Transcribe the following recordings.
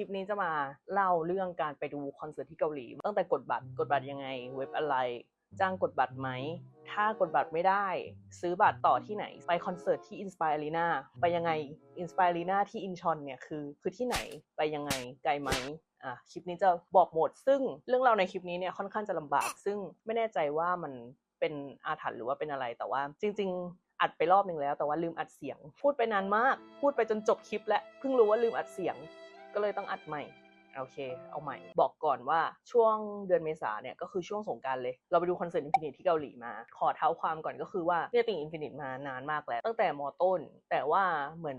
ลิปนี้จะมาเล่าเรื่องการไปดูคอนเสิร์ตที่เกาหลี ตั้งแต่กดบัตรกดบัตรยังไง เว็บอะไร จ้างกดบัตรไหม ถ้ากดบัตรไม่ได้ ซื้อบัตรต่อที่ไหน ไปคอนเสิร์ตที่ Inspire Arena ไปยังไง Inspire Arena ที่อินชอนเนี่ยคือคือที่ไหนไปยังไงไกลไหมอะคลิปนี้จะบอกหมด ซึ่งเรื่องราวในคลิปนี้เนี่ยค่อนข้างจะลำบาก ซึ่งไม่แน่ใจว่ามันเป็นอาถรรพ์หรือว่าเป็นอะไรแต่ว่าจริง ๆ อัดไปรอบหนึ่งแล้ว แต่ว่าลืมอัดเสียง พูดไปนานมาก พูดไปจนจบคลิป และเพิ่งรู้ว่าลืมอัดเสียง ก็เลยต้องอัดใหม่โอเค เอาใหม่ บอกก่อนว่าช่วงเดือนเมษาเนี่ยก็คือช่วงสงการเลย เราไปดูคอนเสิร์ตอินฟินิตที่เกาหลีมา ขอเท้าความก่อนก็คือว่าเนี่ยติงอินฟินิตมานานมากแล้ว ตั้งแต่มอต้น แต่ว่าเหมือน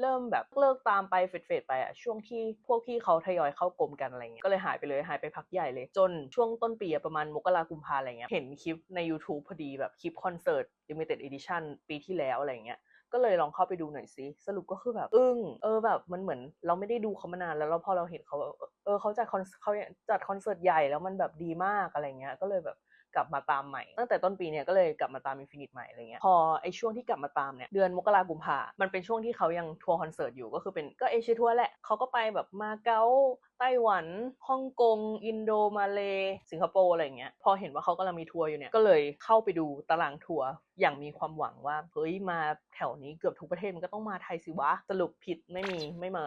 เริ่มแบบเลิกตามไปเฟดเฟดๆไปอะช่วงที่พวกพี่เขาทยอยเข้ากรมกันอะไรเงี้ยก็เลยหายไปเลยหายไปพักใหญ่เลย จนช่วงต้นปีประมาณมกรากุมภาอะไรเงี้ยเห็นคลิปใน YouTube พอดีแบบคลิปคอนเสิร์ต limited edition ปีที่แล้วอะไรเงี้ย ก็เลยลองเข้าไปดูหน่อยซิสรุปก็คือแบบอึ้งเออแบบมันเหมือนเราไม่ได้ดูเขามานานแล้วเราพอเราเห็นเขาแบบเออเขาจัดคอนเขาจัดคอนเสิร์ตใหญ่แล้วมันแบบดีมากอะไรเงี้ยก็เลยแบบ กลับมาตามใหม่ ตั้งแต่ต้นปีเนี่ยก็เลยกลับมาตามอินฟินิตใหม่อะไรเงี้ยพอไอช่วงที่กลับมาตามเนี่ยเดือนมกรากุมภามันเป็นช่วงที่เขายังทัวร์คอนเสิร์ตอยู่ก็คือเป็นก็เอเชียทัวร์แหละเขาก็ไปแบบมาเก๊าไต้หวันฮ่องกง อินโดมาเล สิงคโปร์อะไรเงี้ยพอเห็นว่าเขากำลังมีทัวร์อยู่เนี่ยก็เลยเข้าไปดูตารางทัวร์อย่างมีความหวังว่าเฮ้ยมาแถวนี้เกือบทุกประเทศมันก็ต้องมาไทยสิวะสรุปผิดไม่มีไม่มา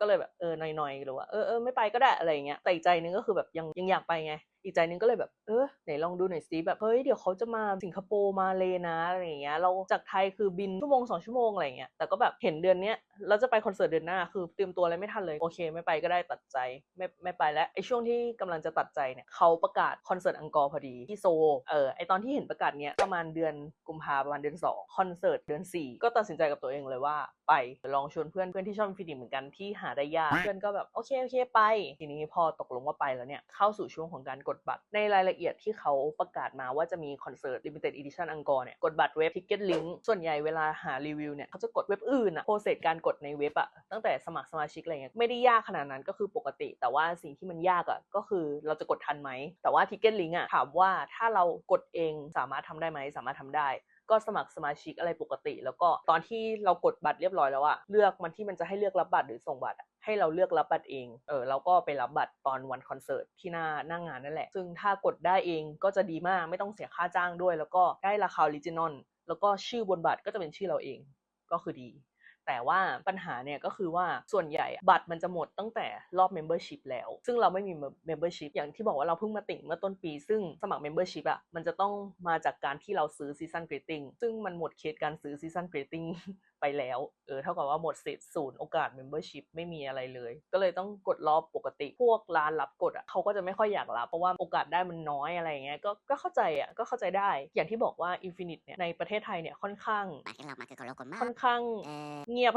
ก็เลยแบบเออหน่อยๆหรือว่าเออเออไม่ไปก็ได้อะไรเงี้ยแต่อีกใจนึงก็คือแบบยังยังอยากไปไง อีกใจนึงก็เลยแบบเออไหนลองดูหน่อยสิแบบเฮ้ยเดี๋ยวเขาจะมาสิงคโปร์มาเลยนะอะไรอย่างเงี้ยเราจากไทยคือบินชั่วโมงสองชั่วโมงอะไรเงี้ยแต่ก็แบบเห็นเดือนเนี้ยเราจะไปคอนเสิร์ตเดือนหน้าคือเตรียมตัวอะไรไม่ทันเลยโอเค ไม่ไปก็ได้ตัดใจไม่ไม่ไปแล้วไอ้ช่วงที่กำลังจะตัดใจเนี่ยเขาประกาศคอนเสิร์ตอังกอร์พอดีที่โซลเออไอตอนที่เห็นประกาศเนี้ยประมาณเดือนกุมภาประมาณเดือนสองคอนเสิร์ตเดือนสี่ก็ตัดสินใจกับตัวเองเลยว่าไปลองชวนเพื่อนเพื่อนที่ชอบฟินิเหมือนกันที่หาได้ยากเพื่อนก็แบบโอเคโอเคไป ทีนี้พอตกลงว่าไปแล้วเนี่ยเข้าสู่ช่วงของการกดบัตรในรายละเอียดที่เขาประกาศมาว่าจะมีคอนเสิร์ต limited edition อังกอร์เนี่ยกดบัตรเว็บ ticket link ส่วนใหญ่เวลาหารีวิวเนี่ยเขาจะกดเว็บอื่นอะโปรเซสการกดในเว็บอะตั้งแต่สมัครสมาชิกอะไรเงี้ยไม่ได้ยากขนาดนั้นก็คือปกติ แต่ว่าสิ่งที่มันยากอะก็คือเราจะกดทันไหมแต่ว่า ticket link อะถามว่าถ้าเรากดเองสามารถทำได้ไหมสามารถทำได้ ก็สมัครสมาชิกอะไรปกติ แล้วก็ตอนที่เรากดบัตรเรียบร้อยแล้วอะเลือกมันที่มันจะให้เลือกรับบัตรหรือส่งบัตรอะให้เราเลือกรับบัตรเอง เออเราก็ไปรับบัตรตอนวันคอนเสิร์ตที่หน้าหน้างงานนั่นแหละ ซึ่งถ้ากดได้เองก็จะดีมากไม่ต้องเสียค่าจ้างด้วย แล้วก็ได้ราคาลิจินอลแล้วก็ชื่อบนบัตรก็จะเป็นชื่อเราเองก็คือดี แต่ว่าปัญหาเนี่ยก็คือว่าส่วนใหญ่บัตรมันจะหมดตั้งแต่รอบ Membership แล้ว ซึ่งเราไม่มี Membership อย่างที่บอกว่าเราเพิ่งมาติ่งเมื่อต้นปี ซึ่งสมัคร Membership อะมันจะต้องมาจากการที่เราซื้อ Season Greeting ซึ่งมันหมดเคสการซื้อ Season Greeting ไปแล้ว เออเท่ากับว่าหมดสิทธิ์ศูนย์โอกาส Membership ไม่มีอะไรเลย ก็เลยต้องกดรอบปกติ พวกร้านรับกดอะเขาก็จะไม่ค่อยอยากรับเพราะว่าโอกาสได้มันน้อยอะไรอย่างเงี้ยก็ก็เข้าใจอะก็เข้าใจได้ อย่างที่บอกว่า Infinite เนี่ยในประเทศไทยเนี่ยค่อนข้าง Makin lama ke kalau ค่อน kemar. ข้าง Eh, เงียบ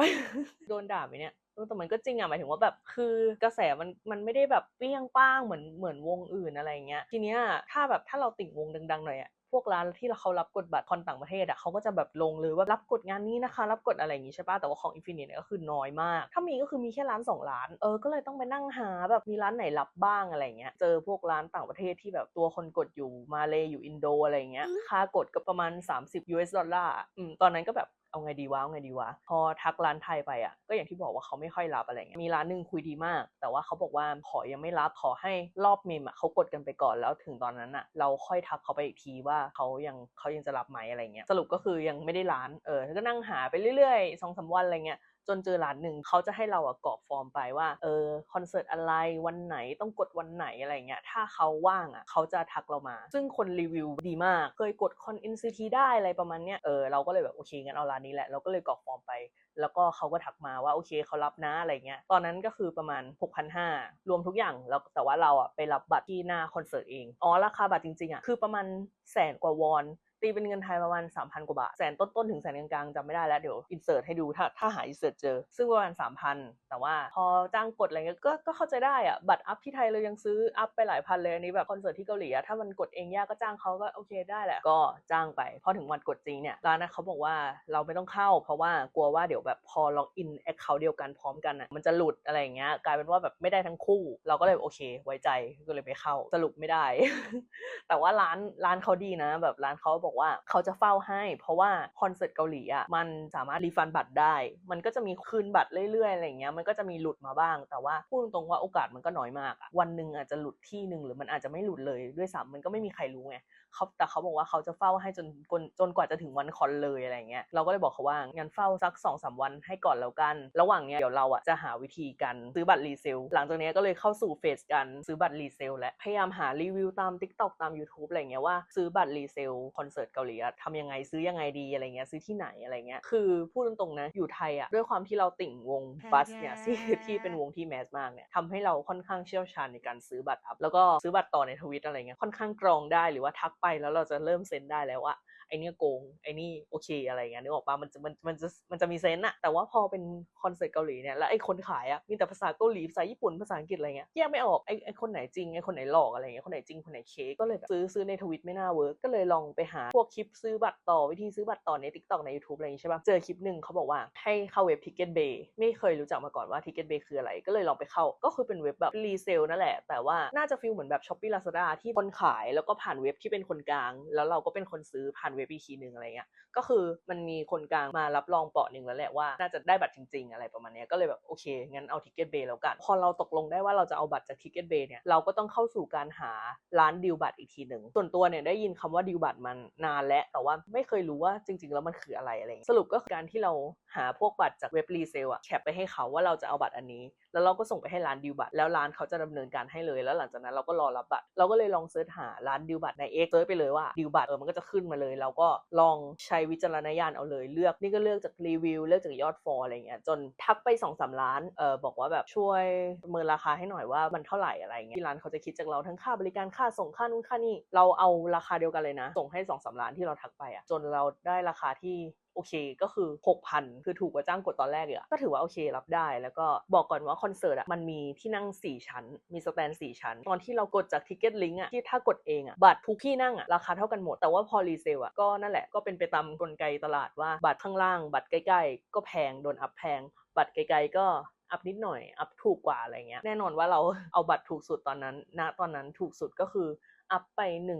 โดนด่าไหมเนี่ยเออแต่มันก็จริงอะหมายถึงว่าแบบคือกระแสมันมันไม่ได้แบบเปรี้ยงป้างเหมือนเหมือนวงอื่นอะไรอย่างเงี้ยทีเนี้ยถ้าแบบถ้าเราติ่งวงดังๆหน่อยอะ พวกร้านที่เขารับกดบัตรคอนต่างประเทศอะเขาก็จะแบบลงเลยว่ารับกดงานนี้นะคะ รับกดอะไรอย่างงี้ใช่ปะแต่ว่าของอินฟินิตเนี่ยก็คือน้อยมาก ถ้ามีก็คือมีแค่ร้านสองร้านเออก็เลยต้องไปนั่งหาแบบมีร้านไหนรับบ้างอะไรเงี้ยเจอพวกร้านต่างประเทศที่แบบตัวคนกดอยู่มาเลยอยู่อินโดอะไรเงี้ยค่ากดก็ประมาณ 30 US ดอลลาร์อืมตอนนั้นก็แบบ เอาไงดีวะเอาไงดีวะพอทักร้านไทยไปอะก็อย่างที่บอกว่าเขาไม่ค่อยรับอะไรเงี้ยมีร้านหนึ่งคุยดีมาก แต่ว่าเขาบอกว่าขอยังไม่รับขอให้รอบเมมอะเขากดกันไปก่อนแล้วถึงตอนนั้นอะ เราค่อยทักเขาไปอีกทีว่าเขายังเขายังจะรับไหมอะไรเงี้ยสรุปก็คือยังไม่ได้ร้านเออก็นั่งหาไปเรื่อยๆสองสามวันอะไรเงี้ย จนเจอร้านหนึ่งเขาจะให้เราอะกรอกฟอร์มไปว่าเออคอนเสิร์ตอะไรวันไหนต้องกดวันไหนอะไรเงี้ยถ้าเขาว่างอะเขาจะทักเรามา ซึ่งคนรีวิวดีมากเคยกดคอน NCT ได้อะไรประมาณเนี้ยเออเราก็เลยแบบโอเคงั้นเอาร้านนี้แหละเราก็เลยกรอกฟอร์มไป แล้วก็เขาก็ทักมาว่าโอเคเขารับนะอะไรเงี้ยตอนนั้นก็คือประมาณ 6,500 รวมทุกอย่างแล้วแต่ว่าเราอะไปรับบัตรที่หน้าคอนเสิร์ตเองอ๋อราคาบัตรจริงๆอะคือประมาณแสนกว่าวอน ตีเป็นเงินไทยประมาณ 3,000 กว่าบาท แสนต้นๆ ถึงแสนกลางๆจำไม่ได้แล้ว เดี๋ยวอินเสิร์ตให้ดูถ้าถ้าหาอินเสิร์ตเจอ ซึ่งประมาณ 3,000 แต่ว่าพอจ้างกดอะไรเงี้ยก็ก็เข้าใจได้อะบัตรอัพที่ไทยเรายังซื้ออัพไปหลายพันเลยอันนี้แบบคอนเสิร์ตที่เกาหลีอะถ้ามันกดเองยากก็จ้างเขาก็โอเคได้แหละก็จ้างไปพอถึงวันกดจริงเนี่ยร้านนั้นเขาบอกว่าเราไม่ต้องเข้า เพราะว่ากลัวว่าเดี๋ยวแบบพอล็อกอินแอคเคาท์เดียวกันพร้อมกันอะมันจะหลุดอะไรอย่างเงี้ยกลายเป็นว่าแบบไม่ได้ทั้งคู่ เราก็เลยโอเคไว้ใจก็เลยไปเข้าสรุปไม่ได้ แต่ว่าร้านร้านเขาดีนะ แบบร้านเขาบอกบอกว่าเขาจะเฝ้าให้ เพราะว่าคอนเสิร์ตเกาหลีอะมันสามารถรีฟันบัตรได้ มันก็จะมีคืนบัตรเรื่อยๆอะไรเงี้ยมันก็จะมีหลุดมาบ้าง แต่ว่าพูดตรงๆว่าโอกาสมันก็น้อยมาก วันหนึ่งอาจจะหลุดที่หนึ่งหรือมันอาจจะไม่หลุดเลยด้วยซ้ำมันก็ไม่มีใครรู้ไงเขาแต่เขาบอกว่าเขาจะเฝ้าให้จนจนจนกว่าจะถึงวันคอนเลยอะไรเงี้ยเราก็เลยบอกเขาว่างั้นเฝ้าสัก2อสวันให้ก่อนแล้วกัน ระหว่างเนี้ยเดี๋ยวเราอะจะหาวิธีการซื้อบัตรรีเซลหลังจากนี้ก็เลยเข้าสู่เฟสการซื้อบัตรรีเซลและพยายามหารีวิวตาม Tik t o อกตาม YouTube อะไรเงี้ยว่าซื้อบัตรรีเซลคอนเสิร์ตเกาหลีอะทำยังไงซื้อยังไงดีอะไรเงี้ยซื้อที่ไหนอะไรเงี้ยคือพูดตรงๆนะอยู่ไทยอะด้วยความที่เราติ่งวงบัสเนี่ยที่ที่เป็นวงที่แมสมากเนี่ยทำให้เราค่อนข้างเชี่ยวชาญในการซื้อบัตรอัพแล้วก็ซื้อบัตรต่อในทวิตอะไรเงี้ยค่อนข้างกรองได้หรือว่าทักไปแล้วเราจะเริ่มเซนได้แล้วว่า ไอเนี้ยโกงไอนี่โอเคอะไรเงี้ยนึกออกปะมันจะมันมันจะมันจะมีเซนอะแต่ว่าพอเป็นคอนเสิร์ตเกาหลีเนี่ยแล้วไอคนขายอะมีแต่ภาษาเกาหลีภาษาญี่ปุ่นภาษาอังกฤษอะไรเงี้ยแยกไม่ออกไอไอคนไหนจริงไอคนไหนหลอกอะไรเงี้ยคนไหนจริงคนไหนเคก็เลยแบบซื้อซื้อในทวิตไม่น่าเวิร์กก็เลยลองไปหาพวกคลิปซื้อบัตรต่อวิธีซื้อบัตรต่อใน Tik t o อกใน YouTube อะไรอย่างงี้ใช่ปะเจอคลิปหนึ่งเขาบอกว่าให้เข้าเว็บ Ticket Bay ไม่เคยรู้จักมาก่อนว่า Ticket Bay คืออะไรก็เลยลองไปเข้าก็คือเป็นเว็บแบบรีเซลนั่นแหละ แต่ว่าน่าจะฟีลเหมือนแบบ Shopee Lazada ที่คนขายแล้วก็ผ่านเว็บที่เป็นคนกลาง แล้วเราก็เป็นคนซื้อผ่านเว็บอีกทีหนึ่งอะไรเงี้ยก็คือมันมีคนกลางมารับรองเปาะหนึ่งแล้วแหละว่าน่าจะได้บัตรจริง ๆ อะไรประมาณเนี้ยก็เลยแบบโอเคงั้นเอาทิกเก็ตเบย์แล้วกัน พอเราตกลงได้ว่าเราจะเอาบัตรจากทิกเก็ตเบย์เนี่ยเราก็ต้องเข้าสู่การหาร้านดิวบัตรอีกทีหนึ่งส่วนตัวเนี่ยได้ยินคำว่าดิวบัตรมันนานแล้วแต่ว่าไม่เคยรู้ว่าจริง ๆ แล้วมันคืออะไรอะไรสรุปก็คือการที่เราหาพวกบัตรจากเว็บรีเซลอะแคปไปให้เขาว่าเราจะเอาบัตรอันนี้ แล้วเราก็ส่งไปให้ร้านดิวบัตรแล้วร้านเขาจะดำเนินการให้เลย แล้วหลังจากนั้นเราก็รอรับบัตรเราก็เลยลองเสิร์ชหาร้านดิวบัตรในเอ็กเซิร์ชไปเลยว่าดิวบัตรเออมันก็จะขึ้นมาเลยเราก็ลองใช้วิจารณญาณเอาเลยเลือก นี่ก็เลือกจากรีวิว เลือกจากยอดฟอลอะไรเงี้ยจนทักไป2อสล้านเออบอกว่าแบบช่วยประเมินราคาให้หน่อยว่ามันเท่าไหร่อะไรเงี้ยที่ร้านเขาจะคิดจากเราทั้งค่าบริการค่าส่งค่านู้นค่านี่เราเอาราคาเดียวกันเลยนะ ส่งให้2อสล้านที่เราทักไปอะจนเราได้ราคาที่โอเคก็คือ 6,000 คือถูกกว่าจ้างกดตอนแรกเลยอะก็ถือว่าโอเครับได้ แล้วก็บอกก่อนว่าคอนเสิร์ตอะมันมีที่นั่ง 4 ชั้น มีสแตน 4 ชั้น ตอนที่เรากดจากทิกเก็ตลิงก์อะที่ถ้ากดเองอะบัตรทุกที่นั่งอะราคาเท่ากันหมด แต่ว่าพอรีเซลอะก็นั่นแหละก็เป็นไปตามกลไกตลาดว่าบัตรข้างล่างบัตรใกล้ๆ ก็แพงโดนอัพแพง บัตรไกลๆก็อัพนิดหน่อย อัพถูกกว่าอะไรเงี้ย แน่นอนว่าเราเอาบัตรถูกสุดตอนนั้นณตอนนั้นถูกสุดก็คือ อัพไป1 9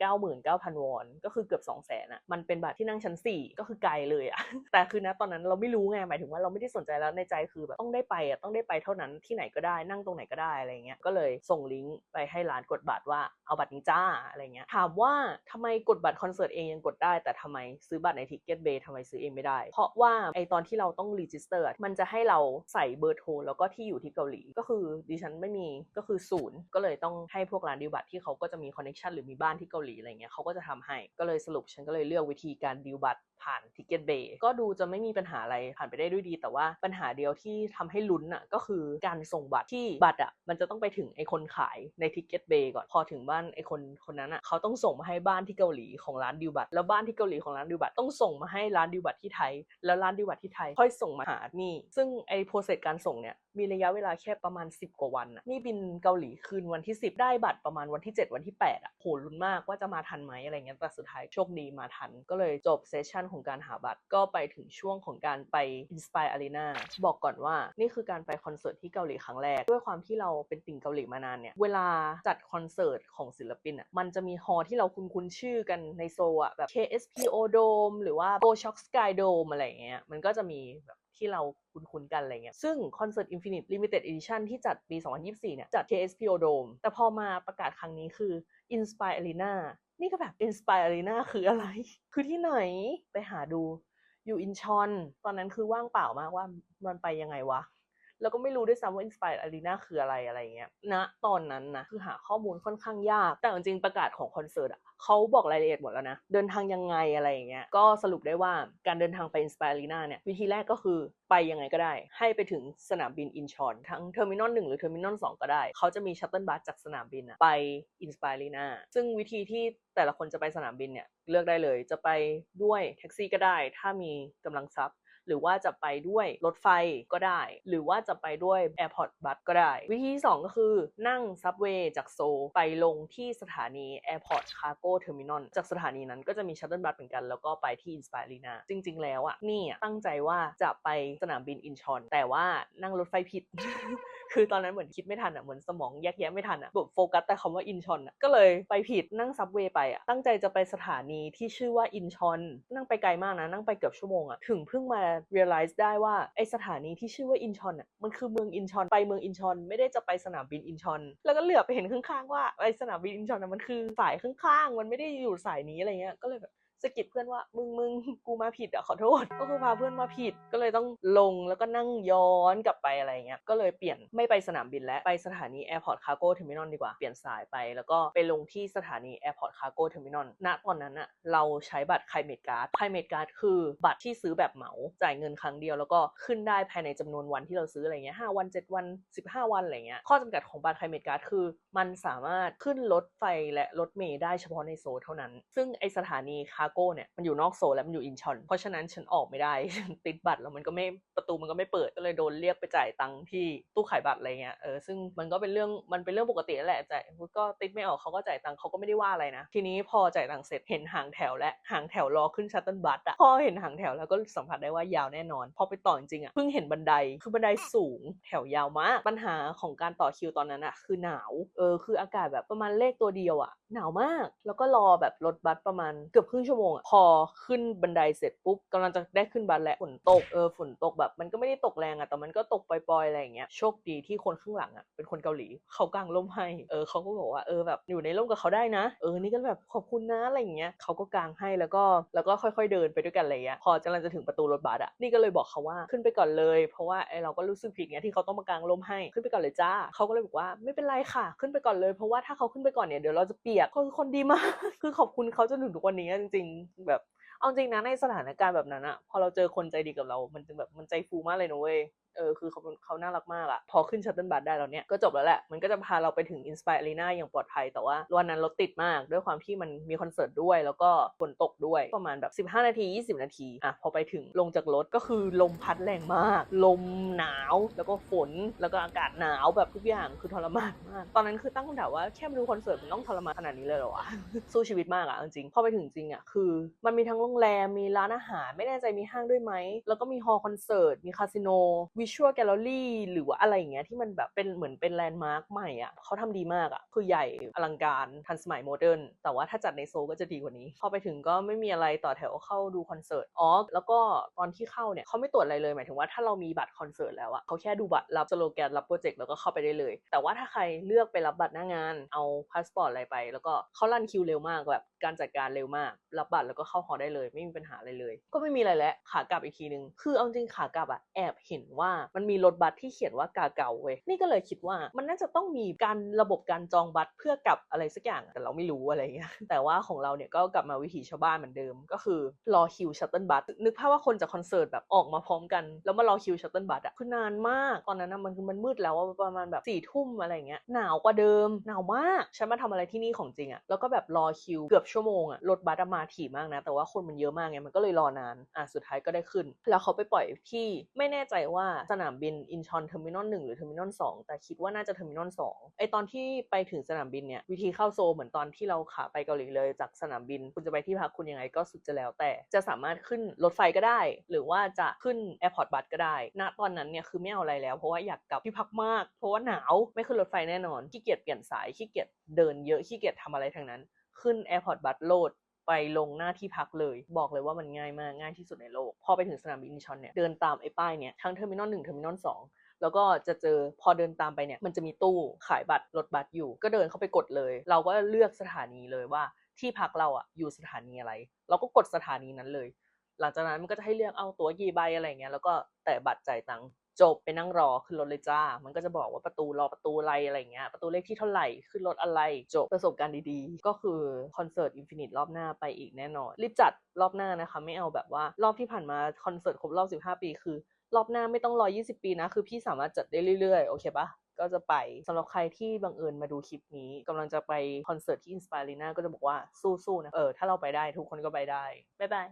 9 9 0 0 0วอน ก็คือเกือบ2 0 0 0 0 0อะมันเป็นบัตรที่นั่งชั้น 4 ก็คือไกลเลยอะแต่คือนะตอนนั้นเราไม่รู้ไงหมายถึงว่าเราไม่ได้สนใจแล้วในใจคือแบบต้องได้ไปอะต้องได้ไปเท่านั้นที่ไหนก็ได้นั่งตรงไหนก็ได้อะไรเงี้ยก็เลยส่งลิงก์ไปให้ร้านกดบัตรว่าเอาบัตรนี้จ้าอะไรเงี้ยถามว่าทำไมกดบัตรคอนเสิร์ตเองยังกดได้ แต่ทำไมซื้อบัตรในทิกเก็ตเบย์ทำไมซื้อเองไม่ได้ เพราะว่าไอตอนที่เราต้องรีจิสเตอร์มันจะให้เราใส่เบอร์โทรแล้วก็ที่อยู่ที่เกาหลีก็คือดิฉันไม่มีก็คือศูนย์ก็เลยต้องให้พวกร้านดิวบัตรที่เขาก็จะมีคอนเน็ชันหรือมีบ้านที่เกาหลีอะไรเงี้ยเขาก็จะทำให้ก็เลยสรุปฉันก็เลยเลือกวิธีการดิวบัตร ผ่าน Ticket Bay ก็ดูจะไม่มีปัญหาอะไรผ่านไปได้ด้วยดี แต่ว่าปัญหาเดียวที่ทำให้ลุ้นอะก็คือการส่งบัตรที่บัตรอะมันจะต้องไปถึงไอคนขายใน Ticket Bay ก่อนพอถึงบ้านไอคนคนนั้นอะเขาต้องส่งมาให้บ้านที่เกาหลีของร้านดิวบัตรแล้วบ้านที่เกาหลีของร้านดิวบัตรต้องส่งมาให้ร้านดิวบัตรที่ไทย แล้วร้านดิวบัตรที่ไทยค่อยส่งมาหานี่ ซึ่งไอโปรเซสการส่งเนี่ยมีระยะเวลาแค่ประมาณ 10 กว่าวันนี่บินเกาหลีคืนวันที่ 10 ได้บัตรประมาณวันที่ 7 วันที่ 8 อะโหลุ้นมากว่าจะมาทันไหมอะไรเงี้ยแต่สุดท้ายโชคดีมาทัน ก็เลยจบเซสชันของการหาบัตรก็ไปถึงช่วงของการไป Inspire Arena บอกก่อนว่านี่คือการไปคอนเสิร์ตที่เกาหลีครั้งแรก ด้วยความที่เราเป็นติ่งเกาหลีมานานเนี่ย เวลาจัดคอนเสิร์ตของศิลปินอะมันจะมีฮอลที่เราคุ้นๆชื่อกันในโซอะแบบ KSPO Dome หรือว่า Go Shock Sky Dome อะไรเงี้ยมันก็จะมีแบบที่เราคุ้นๆกันอะไรเงี้ย ซึ่งคอนเสิร์ต Infinite Limited Edition ที่จัดปี 2024 เนี่ย จัด KSPO Dome แต่พอมาประกาศครั้งนี้คือ Inspire Arena นี่ก็แบบอินสปายอารีนาคืออะไร คือที่ไหนไปหาดูอยู่อินชอน ตอนนั้นคือว่างเปล่ามากว่ามันไปยังไงวะ แล้วก็ไม่รู้ด้วยซ้ำว่า Inspire Arena คืออะไรอะไรเงี้ยณนะตอนนั้นนะคือหาข้อมูลค่อนข้างยาก แต่จริงประกาศของคอนเสิร์ตอะเขาบอกรายละเอียดหมดแล้วนะ เดินทางยังไงอะไรอย่างเงี้ยก็สรุปได้ว่าการเดินทางไป Inspire Arena เนี่ยวิธีแรกก็คือไปยังไงก็ได้ ให้ไปถึงสนามบินอินชอนทั้งเทอร์มินอลหนึ่งหรือเทอร์มินอลสองก็ได้ เขาจะมีชัตเติลบัสจากสนามบินอะไป Inspire Arena ซึ่งวิธีที่แต่ละคนจะไปสนามบินเนี่ย เลือกได้เลยจะไปด้วยแท็กซี่ก็ได้ ถ้ามีกำลังทรัพย์ หรือว่าจะไปด้วยรถไฟก็ได้ หรือว่าจะไปด้วย Airport Bus ก็ได้ วิธีที่สองก็คือนั่งซับเวย์จากโซไปลงที่สถานี Airport Cargo Terminal จากสถานีนั้นก็จะมีชัตเติลบัสเหมือนกัน แล้วก็ไปที่ Inspire Arena จริง ๆ แล้วอะนี่ตั้งใจว่าจะไปสนามบินอินชอน แต่ว่านั่งรถไฟผิด คือตอนนั้นเหมือนคิดไม่ทันอะเหมือนสมองแยกแยะไม่ทันอะแบบโฟกัสแต่คำว่าอินชอนอะก็เลยไปผิดนั่งซับเวย์ไปอะตั้งใจจะไปสถานีที่ชื่อว่าอินชอนนั่งไปไกลมากนะนั่งไปเกือบชั่วโมงอะถึงเพิ่งมา realize ได้ว่าไอสถานีที่ชื่อว่าอินชอนอะมันคือเมืองอินชอนไปเมืองอินชอนไม่ได้จะไปสนามบินอินชอนแล้วก็เหลือไปเห็นข้างๆว่าไอสนามบินอินชอนน่ะมันคือสายข้างๆ มันไม่ได้อยู่สายนี้อะไรเงี้ยก็เลยแบบ สะกิดเพื่อนว่ามึงมึงกูมาผิดอะขอโทษ ก็คือพาเพื่อนมาผิดก็เลยต้องลงแล้วก็นั่งย้อนกลับไปอะไรเงี้ยก็เลยเปลี่ยนไม่ไปสนามบินแล้วไปสถานี Airport Cargo Terminal ดีกว่าเปลี่ยนสายไป แล้วก็ไปลงที่สถานี Airport Cargo Terminal ณตอนนั้นอะเราใช้บัตร Climate Card Climate Card คือบัตรที่ซื้อแบบเหมาจ่ายเงินครั้งเดียวแล้วก็ขึ้นได้ภายในจำนวนวันที่เราซื้ออะไรเงี้ย5วัน7วัน15วันอะไรเงี้ยข้อจำกัดของบัตร Climate Card คือมันสามารถขึ้นรถไฟและรถเมล์ได้เฉพาะในโซเท่านั้น ซึ่งไอสถานีคาร์โก้เนี่ยมันอยู่นอกโซลและมันอยู่อินชอน เพราะฉะนั้นฉันออกไม่ได้ติดบัตรแล้วมันก็ไม่ประตูมันก็ไม่เปิดก็เลยโดนเรียกไปจ่ายตังค์ที่ตู้ขายบัตรอะไรเงี้ยเออซึ่งมันก็เป็นเรื่องมันเป็นเรื่องปกติแหละจ่ายก็ติดไม่ออกเขาก็จ่ายตังค์เขาก็ไม่ได้ว่าอะไรนะ ทีนี้พอจ่ายตังค์เสร็จเห็นหางแถวและหางแถวรอขึ้นชัตเติลบัสอะพอเห็นหางแถวแล้วก็สัมผัสได้ว่ายาวแน่นอน พอไปต่อจริงๆอะเพิ่งเห็นบันไดคือบันไดสูงแถวยาวมากปัญหาของการต่อคิวตอนนั้นอะคือหนาวเออคืออากาศแบบประมาณเลขตัวเดียวอะ หนาวมาก แล้วก็รอแบบรถบัสประมาณเกือบครึ่งชั่วโมงอะพอขึ้นบันไดเสร็จปุ๊บกำลังจะได้ขึ้นบัสแล้วฝนตกเออฝนตกแบบ มันก็ไม่ได้ตกแรงอะแต่มันก็ตกปล่อยๆอะไรอย่างเงี้ยโชคดีที่คนข้างหลังอะเป็นคนเกาหลีเขากางร่มให้เออเขาก็บอกว่าเออแบบอยู่ในร่มกับเขาได้นะ เออนี่ก็แบบขอบคุณนะอะไรอย่างเงี้ยเขาก็กางให้แล้วก็แล้วก็ค่อยๆเดินไปด้วยกันอะไรเงี้ยพอกำลังจะถึงประตูรถบัสอะนี่ก็เลยบอกเขาว่าขึ้นไปก่อนเลย เพราะว่าไอเราก็รู้สึกผิดไงที่เขาต้องมากางร่มให้ขึ้นไปก่อนเลยจ้าเขาก็เลยบอกว่าไม่เป็นไรค่ะ ขึ้นไปก่อนเลย เพราะว่าถ้าเขาขึ้นไปก่อนเนี่ยเดี๋ยวเราจะเปียกอะคือคนดีมาก คือขอบคุณเขาจนถึงทุกวันนี้จริง ๆ แบบเอาจริงนะในสถานการณ์แบบนั้นอะพอเราเจอคนใจดีกับเรา มันจะแบบมันใจฟูมากเลยนะเว้ย เออคือเขาเขาน่ารักมากอะพอขึ้นชัตเติลบัสได้แล้วเนี่ยก็จบแล้วแหละ มันก็จะพาเราไปถึง Inspire Arena อย่างปลอดภัยแต่ว่าวันนั้นรถติดมากด้วยความที่มันมีคอนเสิร์ตด้วย แล้วก็ฝนตกด้วยประมาณแบบ 15 นาที 20 นาทีอะพอไปถึงลงจากรถก็คือลมพัดแรงมาก ลมหนาวแล้วก็ฝนแล้วก็อากาศหนาวแบบทุกอย่างคือทรมานมาก ตอนนั้นคือตั้งคำถามว่าแค่มาดูคอนเสิร์ตมันต้องทรมานขนาดนี้เลยเหรอวะสู้ชีวิตมากอะจริงพอไปถึงจริงอะคือ มันมีทั้งโรงแรมมีร้านอาหารไม่แน่ใจมีห้างด้วยไหมแล้วก็มีฮอลล์คอนเสิร์ตมีคาสิโนวิิชวลแกลเลอรี่หรือว่าอะไรอย่างเงี้ยที่มันแบบเป็นเหมือนเป็นแลนด์มาร์คใหม่อะเขาทำดีมากอะคือใหญ่อลังการทันสมัยโมเดิร์นแต่ว่าถ้าจัดในโซก็จะดีกว่านี้ พอไปถึงก็ไม่มีอะไรต่อแถวเข้าดูคอนเสิร์ตอ๋อแล้วก็ตอนที่เข้าเนี่ยเขาไม่ตรวจอะไรเลยหมายถึงว่าถ้าเรามีบัตรคอนเสิร์ตแล้วอะเขาแค่ดูบัตรรับสโลแกนรับโปรเจกต์แล้วก็เข้าไปได้เลย แต่ว่าถ้าใครเลือกไปรับบัตรหน้างาน เอาพาสปอร์ตอะไรไป แล้วก็เขารันคิวเร็วมากแบบการจัดการเร็วมาก รับบัตรแล้วก็เข้าหอได้เลย ไม่มีปัญหาอะไรเลย ก็ไม่มีอะไรแล้วขากลับอีกทีนึง คือเอาจริงขากลับอะแอบเห็นว่ามันมีรถบัสที่เขียนว่ากาเก่าเว้ยนี่ก็เลยคิดว่ามันน่าจะต้องมีการระบบการจองบัตรเพื่อกลับอะไรสักอย่างแต่เราไม่รู้อะไรเงี้ยแต่ว่าของเราเนี่ยก็กลับมาวิถีชาวบ้านเหมือนเดิม ก็คือรอคิวชัตเติลบัสนึกภาพว่าคนจากคอนเสิร์ตแบบออกมาพร้อมกัน แล้วมารอคิวชัตเติลบัสอะคือนานมากตอนนั้นนะมันคือมันมืดแล้วประมาณแบบสี่ทุ่มอะไรเงี้ยหนาวกว่าเดิมหนาวมากฉันมาทำอะไรที่นี่ของจริงอะแล้วก็แบบรอคิวเกือบชั่วโมงอะรถบัสมาถี่มากนะ แต่ว่าคนมันเยอะมากไงมันก็เลยรอนานอะสุดท้ายก็ได้ขึ้น แล้วเขาไปปล่อยที่ไม่แน่ใจว่าสนามบินอินชอนเทอร์มินอลหนึ่งหรือเทอร์มินอลสองแต่คิดว่าน่าจะเทอร์มินอลสองไอตอนที่ไปถึงสนามบินเนี่ยวิธีเข้าโซเหมือนตอนที่เราขาไปเกาหลีเลยจากสนามบิน คุณจะไปที่พักคุณยังไงก็สุดจะแล้วแต่จะสามารถขึ้นรถไฟก็ได้ หรือว่าจะขึ้นแอร์พอร์ตบัสก็ได้ณตอนนั้นเนี่ยคือไม่เอาอะไรแล้ว เพราะว่าอยากกลับที่พักมาก เพราะว่าหนาวไม่ขึ้นรถไฟแน่นอนขี้เกียจเปลี่ยนสายขี้เกียจเดินเยอะขี้เกียจทำอะไรทั้งนั้นขึ้นแอร์พอร์ตบัสโหลด ไปลงหน้าที่พักเลย บอกเลยว่ามันง่ายมากง่ายที่สุดในโลก พอไปถึงสนามบินอินชอนเนี่ยเดินตามไอ้ป้ายเนี่ยทั้งเทอร์มินอลหนึ่งเทอร์มินอลสองแล้วก็จะเจอพอเดินตามไปเนี่ยมันจะมีตู้ขายบัตรรถบัสอยู่ ก็เดินเข้าไปกดเลย เราก็เลือกสถานีเลยว่าที่พักเราอะอยู่สถานีอะไร เราก็กดสถานีนั้นเลย หลังจากนั้นมันก็จะให้เลือกเอาตั๋วกี่ใบอะไรเงี้ยแล้วก็แต่บัตรจ่ายตังค์ จบไปนั่งรอขึ้นรถเลยจ้า มันก็จะบอกว่าประตูรอประตูอะไรอะไรเงี้ยประตูเลขที่เท่าไหร่ขึ้นรถอะไรจบประสบการณ์ดีๆ ก็คือคอนเสิร์ตอินฟินิตรอบหน้าไปอีกแน่นอนรีบจัดรอบหน้านะคะ ไม่เอาแบบว่ารอบที่ผ่านมาคอนเสิร์ตครบรอบ 15 ปี คือรอบหน้าไม่ต้องรอ 20 ปีนะ คือพี่สามารถจัดได้เรื่อยๆ โอเคปะก็จะไปสำหรับใครที่บังเอิญมาดูคลิปนี้กำลังจะไปคอนเสิร์ตที่ Inspire Arena ก็จะบอกว่าสู้ๆนะเออถ้าเราไปได้ทุกคนก็ไปได้บ๊ายบาย